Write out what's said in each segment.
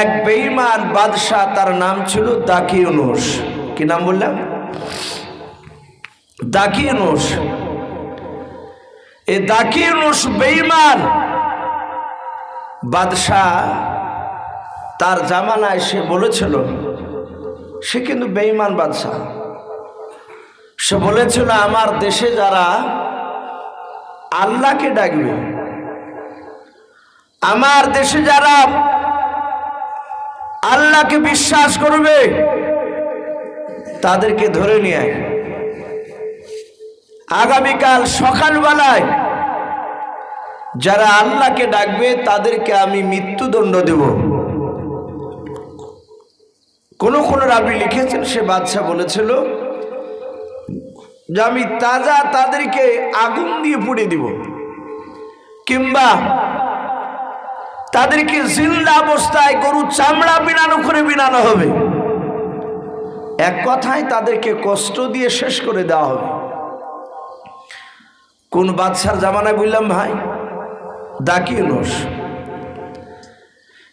এক বেঈমান বাদশাহ তার নাম ছিল দাকিউনুস। কি নাম বললাম? দাকিউনুস। এ দাকিউনুস বেঈমান বাদশাহ তার জামানায় সে বলেছিল, সে কিন্তু বেঈমান বাদশাহ। সে বলেছিল, আমার দেশে যারা আল্লাহকে ডাকবে, আমার দেশে যারা আল্লাহকে বিশ্বাস করবে, তাদেরকে ধরে নিয়ে। আগামীকাল সকালবেলায় যারা আল্লাহকে ডাকবে, তাদেরকে আমি মৃত্যুদণ্ড দেব কোন কোন রাবি লিখেছেন, সে বাদশাহ বলেছিল যে, আমি তাজা তাদেরকে আগুন দিয়ে পুড়ে দিব, কিংবা তাদেরকে জিন্দা অবস্থায় গরু চামড়া বিনানো করে বিনানো হবে। এক কথায় তাদেরকে কষ্ট দিয়ে শেষ করে দেওয়া হবে। কোন বাদশার জামানায় বললাম ভাই? দাকিনুস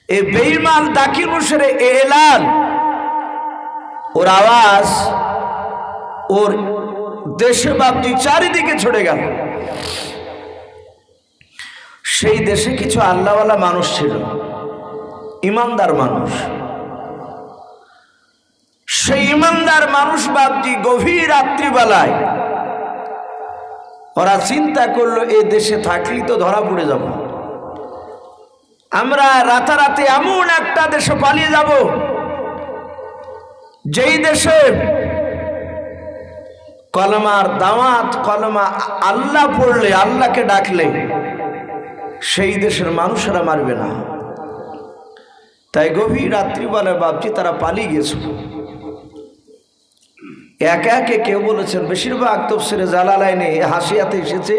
এই বেইমান দাকিনুসের এলান ওর আওয়াজ, ওর দেশে বাপটি চারিদিকে ছড়ে গেল। সেই দেশে কিছু আল্লাহওয়ালা মানুষ ছিল, ইমানদার মানুষ। সেই ইমানদার মানুষ বাপটি গভীর রাত্রিবেলায় ওরা চিন্তা করল, এ দেশে থাকলেই তো ধরা পড়ে যাব। আমরা রাতারাতি এমন একটা দেশে পালিয়ে যাব, যেই দেশে কলমার দাওয়াত, কলমা আল্লাহ পড়লে, আল্লাহকে ডাকলে সেই দেশের মানুষেরা মারবে না। তাই গভীর রাত্রিবেলায় ভাবছি তারা পালিয়ে গেছিল একে একে কেউ বলেছেন, বেশিরভাগ তফসিরে জালালাইনে হাসিয়াতে এসেছে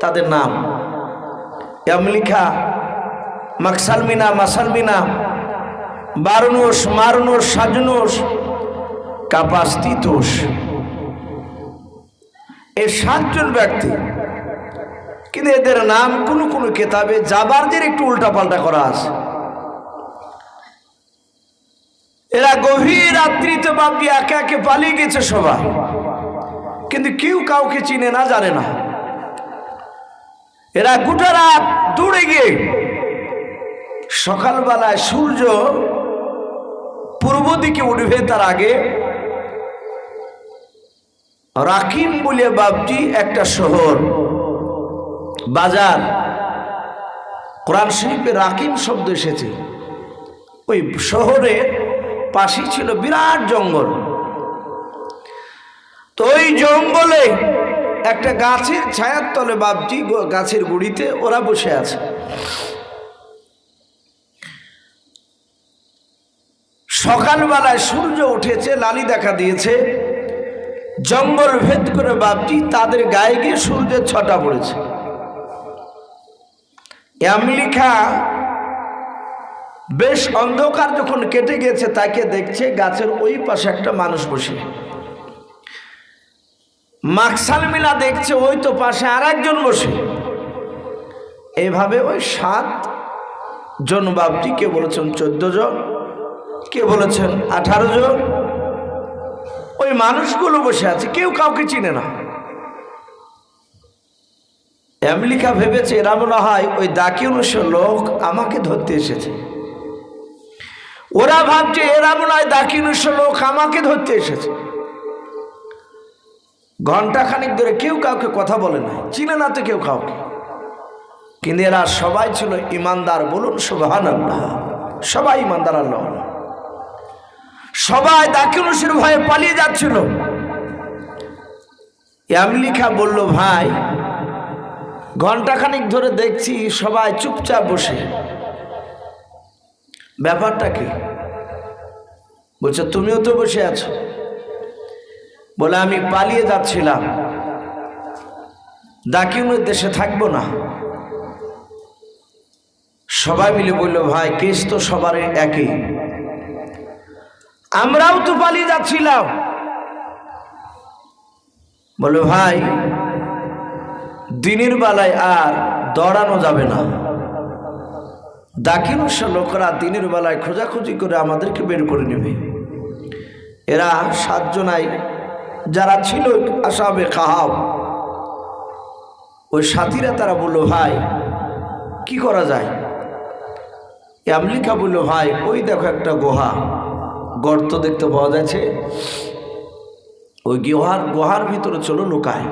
তাদের নাম। এমলিখা মাকসালমিনা, মাসালমিনা বারুনোস মারুনোস সাজনোস কাপাস তিতোষ সাতজন ব্যক্তি কিন্তু এদের নাম কোনো কোনো কেতাবে জাবারদের একটু উল্টাপাল্টা করা আছে। এরা গভীর রাত্রিতে বাপি একে একে পালিয়ে গেছে সবাই। কিন্তু কেউ কাউকে চিনে না, জানে না। এরা গোটা রাত দৌড়ে গিয়ে সকালবেলায় সূর্য পূর্ব দিকে উঠবে তার আগে রাকিম বলে বাপটি একটা শহর বাজার। কোরআন শরীফে রাকিম শব্দ এসেছে। ওই শহরের পাশেই ছিল বিরাট জঙ্গল। তো ওই জঙ্গলে একটা গাছের ছায়ার তলে বাপটি গাছের গুড়িতে ওরা বসে আছে। সকালবেলায় সূর্য উঠেছে, লালি দেখা দিয়েছে। জঙ্গল ভেদ করে বাপটি তাদের গায়ে গিয়ে সূর্যের ছটা পড়েছে। আমেরিকা বেশ অন্ধকার যখন কেটে গেছে, তাকে দেখছে গাছের ওই পাশে একটা মানুষ বসে। মাকসাল মিলা দেখছে ওই তো পাশে আর একজন বসে। এইভাবে ওই সাত জন বাপটি কে বলেছেন, চোদ্দ জন, কে বলেছেন, আঠারো জন। ওই মানুষগুলো বসে আছে, কেউ কাউকে চিনে না। আমেরিকা ভেবেছে এরা মনে হয় ওই দাকিনুষের লোক আমাকে ধরতে এসেছে। ওরা ভাবছে এরা মনে হয় দাকিনুষের লোক আমাকে ধরতে এসেছে। ঘণ্টা খানিক ধরে কেউ কাউকে কথা বলে না চিনে না তো কেউ কাউকে। কিন্তু এরা সবাই ছিল ইমানদার বলুন সুবাহান সবাই ইমানদার আল্লাহ। সবাই দাকিনুষের ভয়ে পালিয়ে যাচ্ছিল। আমেরিকা বলল, ভাই ঘন্টাখানিক ধরে দেখছি সবাই চুপচাপ বসে। ব্যাপারটা কি? বলছে, তুমিও তো বসে আছো? বলে, আমি পালিয়ে যাচ্ছিলাম। দাকিউনের দেশে থাকব না। সবাই মিলে বলল, ভাই, কেস তো সবার একই। আমরাও তো পালিয়ে যাচ্ছিলাম। বলো ভাই দিনের বেলায় আর দৌড়ানো যাবে না। দাকিনস্য লোকরা দিনের বেলায় খোঁজাখুঁজি করে আমাদেরকে বের করে নেবে। এরা সাতজনাই, যারা ছিল আসাবে কাহাব, ওই সাথীরা তারা বলল, ভাই, কি করা যায়? আমেরিকা বলল, ভাই, ওই দেখো একটা গুহা, গর্ত দেখতে পাওয়া যাচ্ছে। ওই গুহার গুহার ভিতরে চলো লুকায়।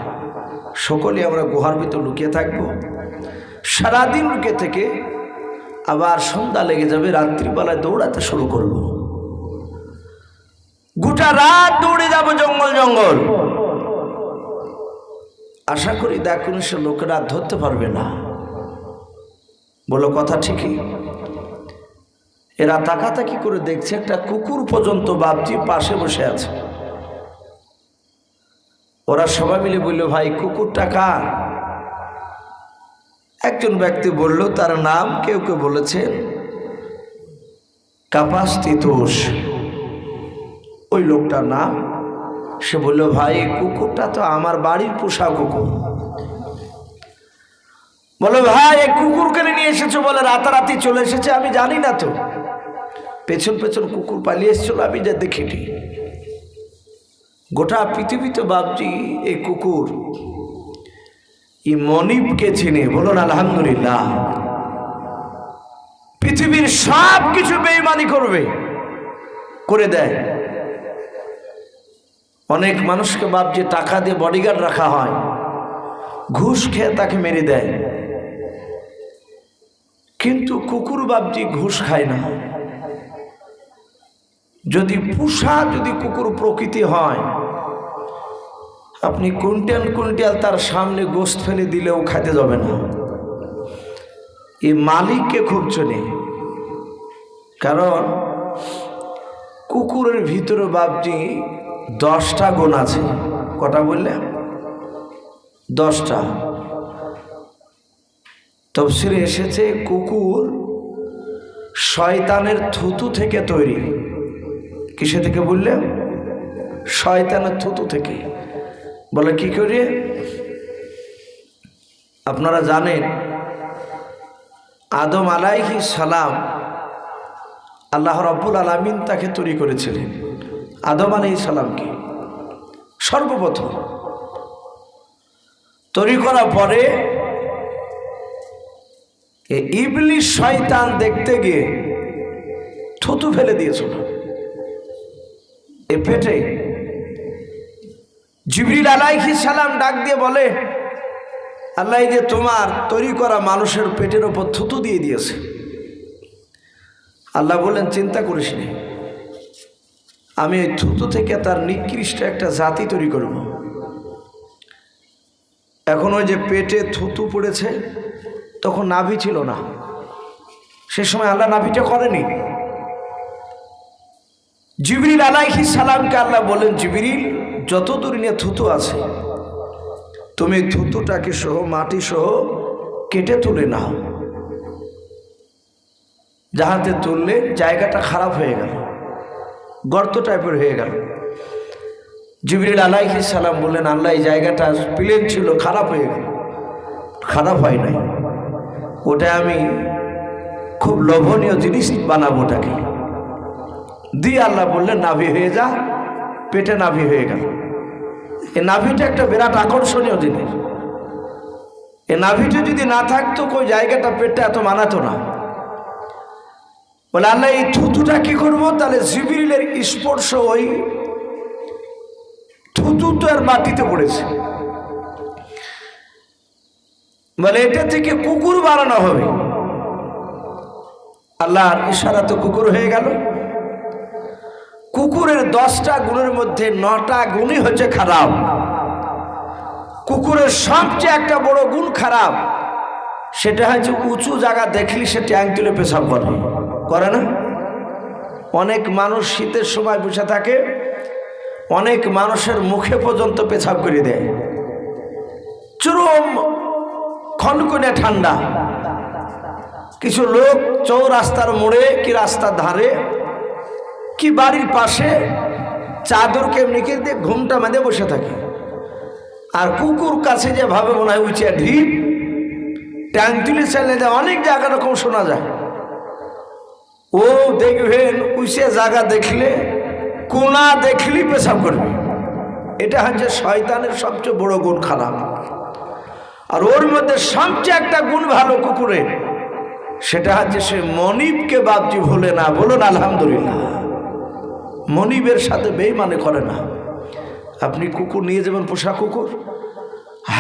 সকলে আমরা গুহার ভিতর লুকিয়ে থাকব। সারাদিন লুকিয়ে থেকে আবার সন্ধ্যা লেগে যাবে, রাত্রিবেলায় দৌড়াতে শুরু করব। গোটা রাত দৌড়ে যাব জঙ্গল জঙ্গল। আশা করি সে লোকেরা ধরতে পারবে না। বলো কথা ঠিকই। এরা তাকাতাকি করে দেখছে একটা কুকুর পর্যন্ত বাপজি পাশে বসে আছে। ওরা সবাই মিলে বলল, ভাই, কুকুরটা কার? একজন ব্যক্তি বলল, তার নাম কেউ কেউ বলেছেন কাপাস তিতোষ ওই লোকটার নাম, সে বলল, ভাই কুকুরটা তো আমার বাড়ির পোষা কুকুর। বলো ভাই, এই কুকুর কেন নিয়ে এসেছ বলে রাতারাতি চলে এসেছে, আমি জানি না তো। পেছন পেছন কুকুর পালিয়ে এসেছিল, আমি যা দেখিনি। গোটা পৃথিবীতে ভাবছি এই কুকুর। ই মনিবকে চিনে, বলুন, আলহামদুলিল্লাহ। পৃথিবীর সব কিছু বেইমানি করবে, করে দেয়। অনেক মানুষকে ভাবছে টাকা দিয়ে বডিগার্ড রাখা হয়। ঘুষ খেয়ে তাকে মেরে দেয়। কিন্তু কুকুর বাবজি ঘুষ খায় না। যদি পুষা, যদি কুকুর প্রকৃতি হয়, আপনি কুইন্টাল কুইন্টাল তার সামনে গোস্ত ফেলে দিলেও খাইতে যাবে না। এই মালিককে খুব চলে কারণ কুকুরের ভিতরে বাপজি দশটা গুণ আছে। কটা বললে? দশটা। তফসিরে এসেছে, কুকুর শয়তানের থুতু থেকে তৈরি। কিসে থেকে বললে? শয়তানের থুতু থেকে। বলে, কি করে? আপনারা জানেন, আদম আলাইহি সালাম আল্লাহ রব্বুল আলমিন তাকে তৈরি করেছিলেন। আদম আলাই সালামকে। সর্বপ্রথম তৈরি করার পরে ইবলিশ শয়তান দেখতে গিয়ে থুতু ফেলে দিয়েছিল। এ পেটে। জিবরিল আলাইহি সালাম ডাক দিয়ে বলে, আল্লাহ যে তোমার তৈরি করা মানুষের পেটের ওপর থুতু দিয়ে দিয়েছে। আল্লাহ বললেন, চিন্তা করিস নি। আমি ওই থুতু থেকে তার নিকৃষ্ট একটা জাতি তৈরি করব। এখন ওই যে পেটে থুতু পড়েছে, তখন নাভি ছিল না। সে সময় আল্লাহ নাভিটা করেনি। জিবরিল আলাইহি সালামকে আল্লাহ বলেন, জিবরিল যত নিয়ে থুতু আছে, তুমি থুতুটাকে সহ, মাটি সহ কেটে তুলে নাও। যাহাতে তুললে জায়গাটা খারাপ হয়ে গেল, গর্ত টাইপের হয়ে গেল। জিবরিল আলাইহি সালাম বললেন, আল্লাহ, এই জায়গাটা প্লেন ছিল, খারাপ হয়ে গেল। খারাপ হয় নাই। ওটা আমি খুব লোভনীয় জিনিস বানাবো ওটাকে। দিয়ে আল্লাহ বললেন, নাভি হয়ে যা, পেটে নাভি হয়ে গেল। এই নাভিটা একটা বিরাট আকর্ষণীয় জিনিস। এই নাভিটা যদি না থাকতো, কই জায়গাটা পেটটা এত মানাতো না। বলে, আল্লাহ, এই থুতুটা কি করব? তাহলে জিবিরিলের স্পর্শ ওই থুতু তো আর মাটিতে পড়েছে। বলে, এটা থেকে কুকুর বানানো হবে। আল্লাহর ইশারা তো কুকুর হয়ে গেল। কুকুরের দশটা গুণের মধ্যে নটা গুণই হচ্ছে খারাপ। কুকুরের সবচেয়ে একটা বড় গুণ খারাপ, সেটা হচ্ছে উঁচু জায়গা দেখলি সে ট্যাঙ্ক তুলে পেশাব করে। করে না? অনেক মানুষ শীতের সময় বসে থাকে, অনেক মানুষের মুখে পর্যন্ত পেছাব করে দেয়। চরম খনকনে ঠান্ডা। কিছু লোক চৌরাস্তার মোড়ে কি রাস্তার ধারে কি বাড়ির পাশে চাদরকে মেখে দিয়ে ঘুমটা মেঁধে বসে থাকে। আর কুকুর কাছে যে ভাবে মনে হয় উঁচিয়া ঢিপ ট্যাঙ্ক তুলে চাইলে অনেক জায়গা রকম শোনা যায়। ও দেখবেন উসে জায়গা দেখলে, কোনা দেখলেই পেশাব করবে। এটা হচ্ছে শয়তানের সবচেয়ে বড় গুণ খারাপ। আর ওর মধ্যে সবচেয়ে একটা গুণ ভালো কুকুরের, সেটা হচ্ছে সে মনিবকে বাপজি ভুলে না, বলুন আলহামদুলিল্লাহ। মনিবের সাথে বেইমানে করে না। আপনি কুকুর নিয়ে যাবেন পোষা কুকুর?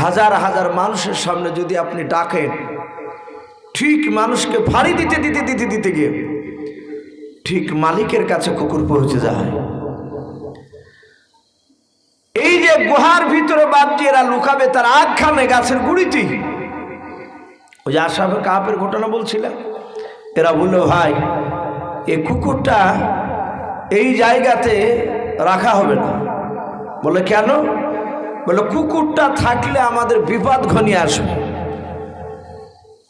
হাজার হাজার মানুষের সামনে যদি আপনি ডাকেন, ঠিক মানুষকে ফাড়ি দিতে দিতে দিতে দিতে গিয়ে ঠিক মালিকের কাছে কুকুর পৌঁছে যায়। এই যে গুহার ভিতরে বাপজি এরা লুকাবে, তার আগখানে গাছের গুড়িতে ওই যে আশাফে কাপের ঘটনা বলছিলাম, এরা বলল, ভাই, এ কুকুরটা এই জায়গাতে রাখা হবে না। বলে কেন? বলে কুকুরটা থাকলে আমাদের বিপদ ঘনিয়ে আসবে।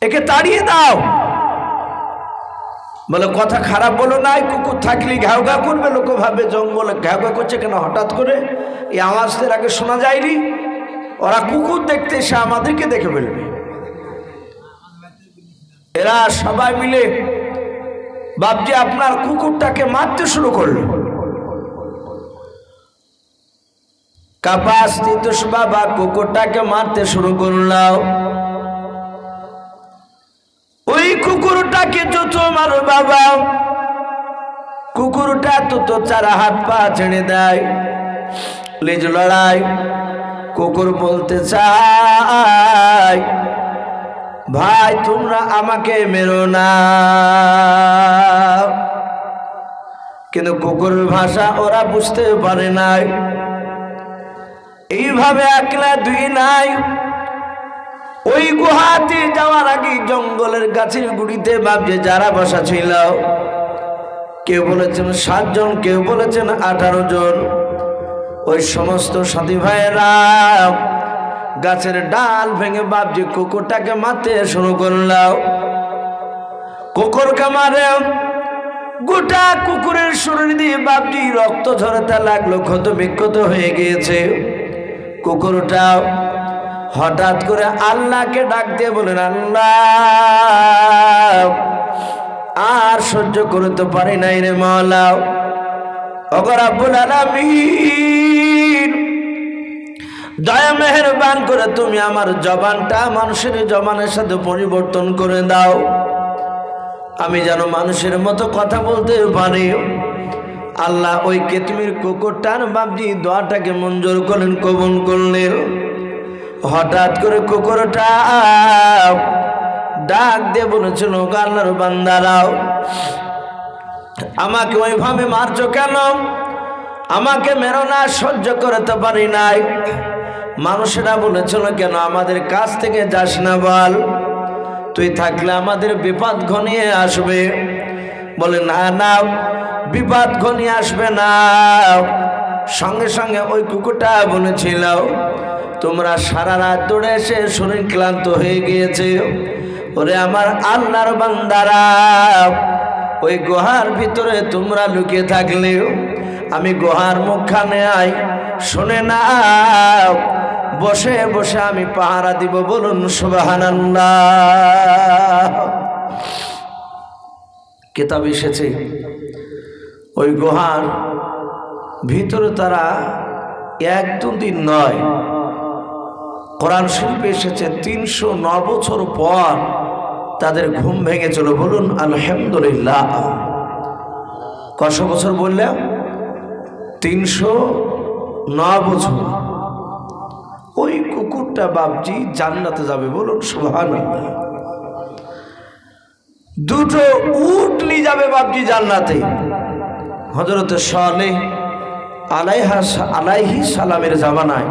একে তাড়িয়ে দাও। বলে কথা খারাপ বলো নাই, কুকুর থাকলে ঘাউ ঘা করবে। লোক ভাবে জঙ্গলে ঘাউ ঘা করছে কেন? হঠাৎ করে এই আওয়াজদের আগে শোনা যায়নি? ওরা কুকুর দেখতে এসে আমাদেরকে দেখে ফেলবে। এরা সবাই মিলে বাপজি আপনার কুকুরটাকে মারতে শুরু করল। কাপাস তিতুস বাবা কুকুরটাকে মারতে শুরু করলাম ওই কুকুরটাকে যত মারো বাবা। কুকুরটা তো তো চারা হাত পা ছেড়ে দেয়। লেজ লড়াই। কুকুর বলতে চাই ভাই, তোমরা আমাকে মেরো না। কিন্তু কুকুরের ভাষা ওরা বুঝতে পারে নাই। এইভাবে একলা দুই নাই। ওই গুহাতে যাওয়ার আগে জঙ্গলের গাছের গুড়িতে ভাবছে যারা বসা ছিল, কেউ বলেছেন সাতজন কেউ বলেছেন আঠারো জন। ওই সমস্ত সাথী ভাইয়েরা গাছের ডাল ভেঙে ভাবছে কুকুরটাকে মারতে শুরু করলাম কুকুরকে মারে গোটা কুকুরের শরীর দিয়ে বাপটি রক্ত ঝরাতে লাগল ক্ষত বিক্ষত হয়ে গিয়েছে। কুকুরটা হঠাৎ করে আল্লাহকে ডাক দিয়ে বলেন আল্লাহ, আর সহ্য করতে পারি নাই রে অগর আব্বুল আলামিন দয়া মেহেরবান করে তুমি আমার জবানটা মানুষের জবানের সাথে পরিবর্তন করে দাও। আমি যেন মানুষের মতো কথা বলতে পারি। আল্লাহ ওই কেতমির কুকুরটার বাবজি দোয়াটাকে মঞ্জুর করেন কবন করলেন। হঠাৎ করে কুকুরটা ডাক দিয়ে বলেছিল, আল্লাহর বান্দারাও, আমাকে ওইভাবে মারছো কেন? আমাকে মেরো না, সহ্য করতে পারি নাই। মানুষেরা বলেছিল কেন আমাদের কাছ থেকে যাস না বল। তুই থাকলে আমাদের বিপদ ঘনিয়ে আসবে। বলে, না না, বিপদ ঘনিয়ে আসবে না। সঙ্গে সঙ্গে ওই কুকুরটা বলেছিল, তোমরা সারা রাত দৌড়ে এসে শরীর ক্লান্ত হয়ে গিয়েছে। ওরে আমার আল্লাহর বান্দারা, ওই গুহার ভিতরে তোমরা লুকিয়ে থাকলেও আমি গুহার মুখখানে আই শুনে না বসে বসে আমি পাহারা দিব, বলুন সুবাহান্লাহ কেতাব এসেছে, ওই গুহার ভিতরে তারা এক দুদিন নয়, কোরআন শরীফে এসেছে, তিনশো ন বছর পর তাদের ঘুম ভেঙেছিল, বলুন আলহামদুলিল্লাহ। কশো বছর বললাম? তিনশো ন বছর। কুকুরটা বাপজি জান্নাতে যাবে বলুন সুহান দুটো উট নিয়ে যাবে বাপজি জান্নাতে। হজরত সালে আলাইহা আলাইহি সালামের জামানায়।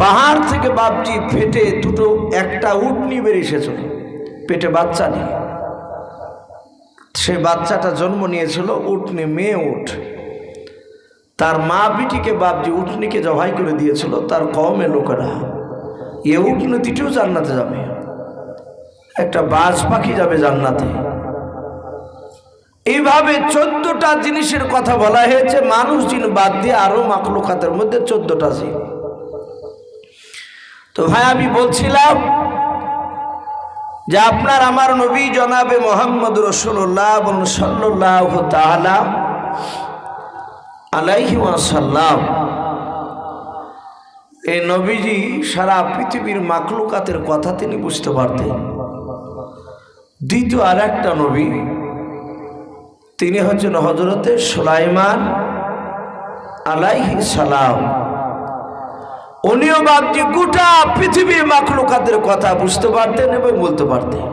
পাহাড় থেকে বাপজি ফেটে দুটো, একটা উট নিয়ে বেরিয়ে এসেছিল পেটে বাচ্চা নিয়ে সে বাচ্চাটা জন্ম নিয়েছিল উটনি মেয়ে উঠ তার মা বিটিকে বাপজি উটনিকে জবাই করে দিয়েছিল, তার কমে লোকেরা। এ উটনি দুটিও জান্নাতে যাবে। একটা বাজ পাখি যাবে জান্নাতে। এইভাবে চোদ্দটা জিনিসের কথা বলা হয়েছে, মানুষ জিন বাদ দিয়ে আরও মাকলুকাতের মধ্যে চোদ্দটা জিন। তো ভাই, আমি বলছিলাম যে আপনার আমার নবী জনাবে মোহাম্মদ রসুল্লাহ সাল্লাহ তালা আলাইহি সাল্লাম এই নবীজি সারা পৃথিবীর মাকলুকাতের কথা তিনি বুঝতে পারতেন। দ্বিতীয় আর একটা নবী, তিনি হচ্ছেন হজরতে সুলাইমান আলাইহি সালাম। উনিও বাপজি গোটা পৃথিবীর মাকলুকাতের কথা বুঝতে পারতেন এবং বলতে পারতেন।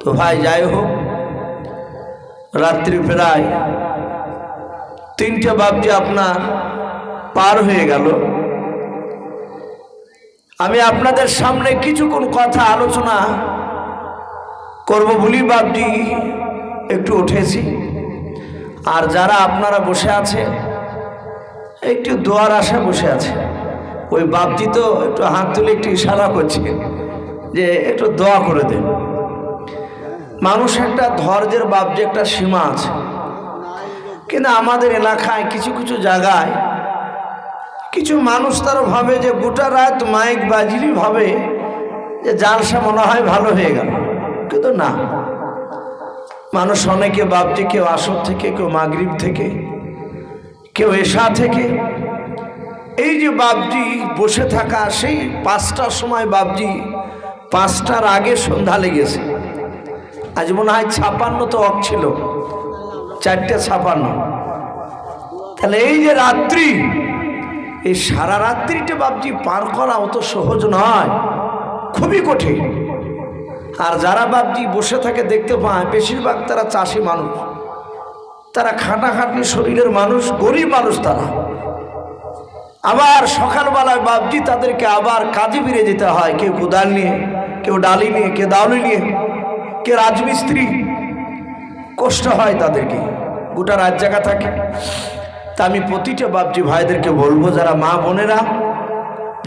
তো ভাই, যাই হোক, রাত্রি প্রায় তিনটে বাপজি আপনার পার হয়ে গেল। আমি আপনাদের সামনে কিছুক্ষণ কথা আলোচনা করব বলি বাপজি একটু উঠেছি। আর যারা আপনারা বসে আছে, একটু দোয়ার আশা বসে আছে। ওই বাপজি তো একটু হাত তুলে একটু ইশারা করছে যে একটু দোয়া করে দেন। মানুষ একটা ধৈর্যের বাপজি একটা সীমা আছে। কিন্তু আমাদের এলাকায় কিছু কিছু জায়গায় কিছু মানুষ তারা ভাবে যে গোটা রাত মাইক বাজিলি ভাবে যে জালসা মনে হয় ভালো হয়ে গেল। কিন্তু না। মানুষ অনেকে বাপজি কেউ আসর থেকে, কেউ মাগরিব থেকে, কেউ এশা থেকে। এই যে বাপজি বসে থাকা, সেই পাঁচটার সময় বাপজি পাঁচটার আগে সন্ধ্যা লেগেছে। আজ মনে হয় ছাপান্ন তো অক ছিল। চারটে ছাপান্ন। তাহলে এই যে রাত্রি, এই সারা রাত্রিটা বাপজি পার করা অত সহজ নয়, খুবই কঠিন। আর যারা বাপজি বসে থাকে দেখতে পায়, বেশিরভাগ তারা চাষি মানুষ। তারা খাটাখাটনি শরীরের মানুষ, গরিব মানুষ তারা। আবার সকালবেলায় বাপজি তাদেরকে আবার কাজে ফিরে যেতে হয়, কেউ কোদাল নিয়ে, কেউ ডালি নিয়ে, কেউ দাউলি নিয়ে কে রাজমিস্ত্রি। কষ্ট হয় তাদেরকে। গোটা রাত জায়গা থাকে। তা আমি প্রতিটা বাপজি ভাইদেরকে বলব, যারা মা বোনেরা,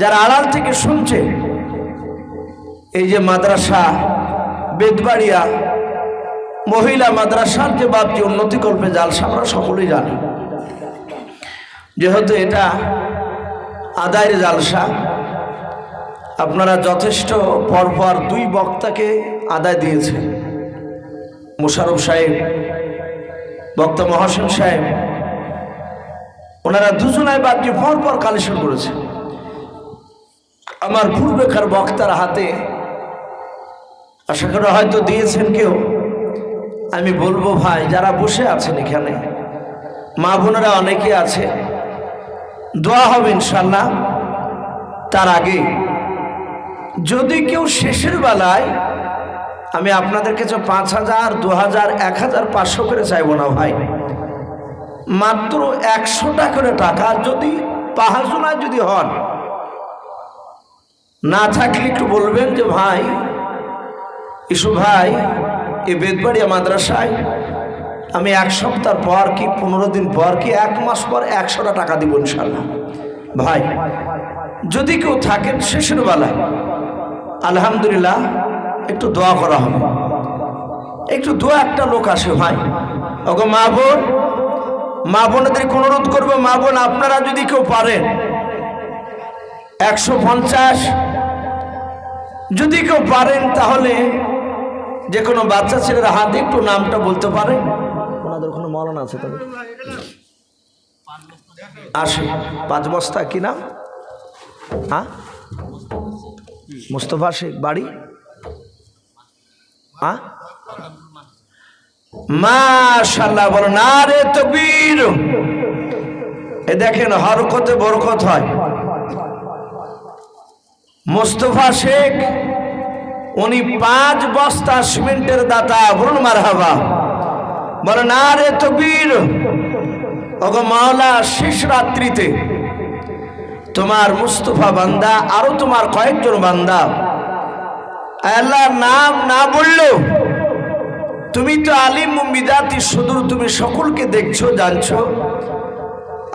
যারা আড়াল থেকে শুনছে, এই যে মাদ্রাসা, বেদবাড়িয়া, মহিলা মাদ্রাসার যে বাপজি উন্নতি করবে, জালসা আমরা সকলেই জানি। যেহেতু এটা আদায়ের জালসা, আপনারা যথেষ্ট পরপর দুই বক্তাকে আদায় দিয়েছে মোশারফ সাহেব বক্তা মহাসেন সাহেব, ওনারা দুজনায় বাপজি পর কালেকশন করেছে। আমার পূর্বেকার বক্তার হাতে আশা করে হয়তো দিয়েছেন কেউ। আমি বলব ভাই, যারা বসে আছেন এখানে, মা বোনেরা অনেকে আছে, দোয়া হবে ইনশাল্লাহ তার আগে যদি কেউ শেষের বেলায় আমি আপনাদের কাছে পাঁচ হাজার, দু হাজার, এক হাজার, পাঁচশো করে চাইব না ভাই। মাত্র একশোটা করে টাকা যদি পাহাজনায় যদি হন, না থাকলে একটু বলবেন যে, ভাই, ইসু ভাই, এই বেদবাড়িয়া মাদ্রাসায় আমি এক সপ্তাহ পর কি, পনেরো দিন পর কি, এক মাস পর একশোটা টাকা দিব ইনশাল্লাহ? ভাই, যদি কেউ থাকেন শেষের বেলায়, আলহামদুলিল্লাহ একটু দোয়া করা হবে। একটু দোয়া একটা লোক আসে ভাই। ওকে মা বোন মা বোনেদেরকে অনুরোধ করব মা বোন আপনারা যদি কেউ পারেন একশো পঞ্চাশ। যদি কেউ পারেন তাহলে যে কোনো বাচ্চা ছেলের হাতে একটু নামটা বলতে পারে। ওনাদের ওখানে মরণ আছে তবে? আসে। পাঁচ বস্তা কি নাম? হ্যাঁ? মুস্তফা শেখ বাড়ি? মাশাল্লাহ বলো না রে তকবীর। এ দেখেন হরকতে বরকত হয়। মোস্তফা শেখ, উনি পাঁচ বস্তা সিমেন্টের দাতা, বলুন মার হাবা বলে না রে তকবীর। ওগো মাওলা, শেষ রাত্রিতে তোমার মুস্তফা বান্দা, আরও তোমার কয়েকজন বান্দা আল্লাহর নাম না বললেও তুমি তো আলিম মিদাতি সুদূর তুমি সকলকে দেখছ, জানছো।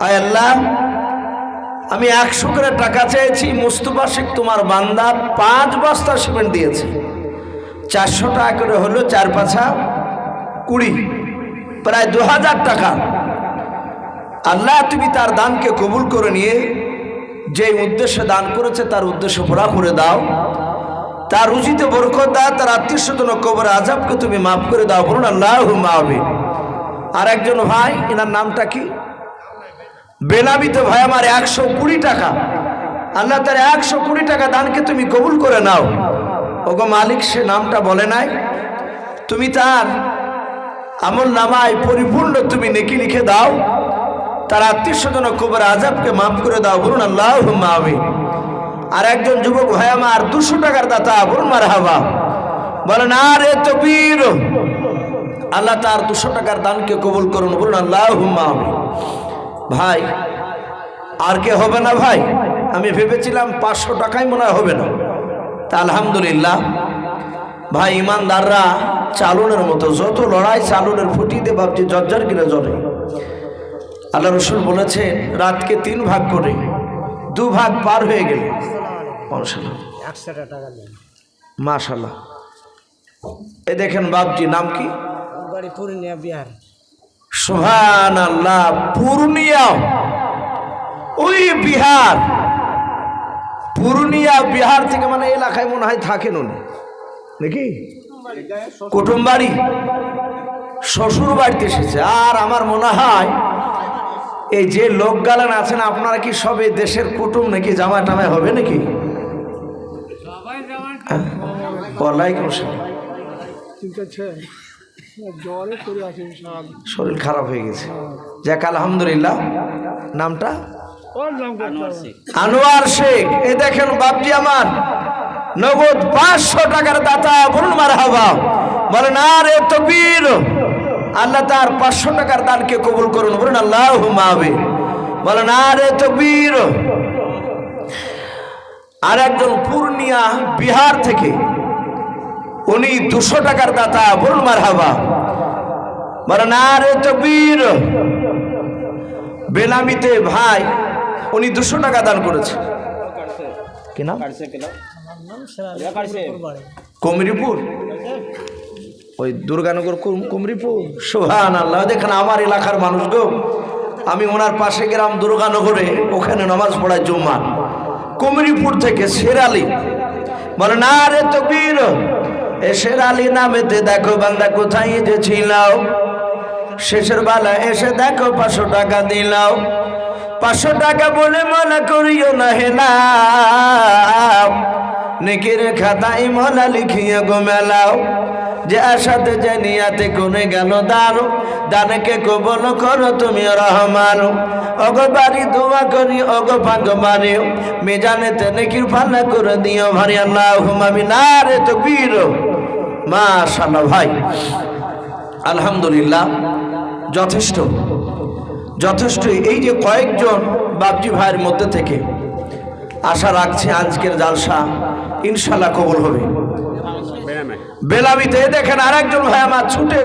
আয় আল্লাহ, আমি একশো করে টাকা চেয়েছি, মুস্তফা শেখ তোমার বান্দা, পাঁচ বস্তা সিমেন্ট দিয়েছে। চারশো টাকা করে হলো চার পাছা কুড়ি, প্রায় দু হাজার টাকা। আল্লাহ, তুমি তার দানকে কবুল করে নিয়ে যে উদ্দেশ্যে দান করেছে, তার উদ্দেশ্য পুরা করে দাও। তার রুজিতে দাও, তার আত্মীয় স্বজন কবর আজাবকে তুমি মাফ করে দাও, বলুন আল্লাহ মাহবিন আর একজন ভাই, এনার নামটা কি? বেনামিতে ভাই, আমার একশো কুড়ি টাকা। আল্লাহ তার একশো কুড়ি টাকা দানকে তুমি কবুল করে নাও। ওগো মালিক, সে নামটা বলে নাই। তুমি তার আমল নামায় পরিপূর্ণ তুমি নেকি লিখে দাও। তার আত্মীয় স্বজন কবর আজাবকে মাফ করে দাও, বলুন আল্লাহ মাহবিন আর একজন যুবক ভাই আমার, দুশো টাকার দাতা, বলুন মার হাবা বলেন, আর এ বীর আল্লাহ তার দুশো টাকার দানকে কবুল করুন। বলুন আল্লাহ ভাই, আর কে হবে না ভাই? আমি ভেবেছিলাম পাঁচশো টাকাই মনে হয় হবে না। তা আলহামদুলিল্লাহ, ভাই, ইমানদাররা চালনের মতো, যত লড়াই চালনের ফুটিতে ভাবছি জর্জার কিনে জ্বরে আল্লাহ রসুল বলেছেন, রাতকে তিন ভাগ করে দু ভাগ পার হয়ে গেল। মাশাল্লাহ এ দেখেন বাপজি নাম কি? পূর্ণিয়া বিহার। সুহান আল্লাহ পূর্ণিয়া। ওই বিহার। পূর্ণিয়া বিহার থেকে মানে এলাকায় মনে হয় থাকেন উনি। নাকি? কুটুম বাড়ি শ্বশুর বাড়িতে এসেছে। আর আমার মনে হয় এই যে লোক গালান আছেন আপনারা কি সবে দেশের কুটুম নাকি জামা টামায় হবে নাকি? হ্যাঁ? ওয়ালাইকুম শরীর খারাপ হয়ে গেছে। যাক আলহামদুলিল্লাহ। নামটা? আনোয়ার শেখ। এ দেখেন বাপজি আমার। নগদ পাঁচশো টাকার দাতা বলুন মার হাবা বলেন আর এ তো বীর আল্লাহ তার পাঁচশো টাকার দানকে কবুল করুন বলুন আল্লাহ মাহবে বলেন আর এ তো বীর আর একজন পূর্ণিয়া বিহার থেকে উনি দুশো টাকার দাতা বলুন মার হাবা বলেন আর এ তো বীর বেনামিতে ভাই উনি দুশো টাকা দান করেছে। কি নাম? কমরিপুর? ওই দুর্গানগর কুম- কুমরিপুর সোহান আল্লাহ দেখেন আমার এলাকার মানুষ গো, আমি ওনার পাশে গ্রাম দুর্গানগরে, ওখানে নামাজ পড়াই জুম্মা কুমরিপুর থেকে শেরালি। বলে, না রে তো বীর এ শেরালি নামেতে দেখো বাংলা কোথায় যে ছিলাও। শেষের বেলা এসে দেখো পাঁচশো টাকা দিলাও। পাঁচশো টাকা বলে মনে করিও না হেলাও নেকির খাতাই মলা লিখিয়ে গো মেলাও। যে আশাতে যে নিয়াতে কোনে গেল দান দানকে কবল করো তুমি রহমান। অগ বাড়ি দোয়া করি অগ ভাগ মারি মেজানেতে নেকির ফাল্লা করে দিও ভারি আল্লাহ হুমামি না রে তো বীর মা মাশাল্লাহ ভাই। আলহামদুলিল্লাহ, যথেষ্ট। যথেষ্ট এই যে কয়েকজন বাপজি ভাইয়ের মধ্যে থেকে আশা রাখছে আজকের জালসা ইনশাল্লাহ কবল হবে। বেলাবিতে দেখেন আরেকজন ভাই আমার ছুটে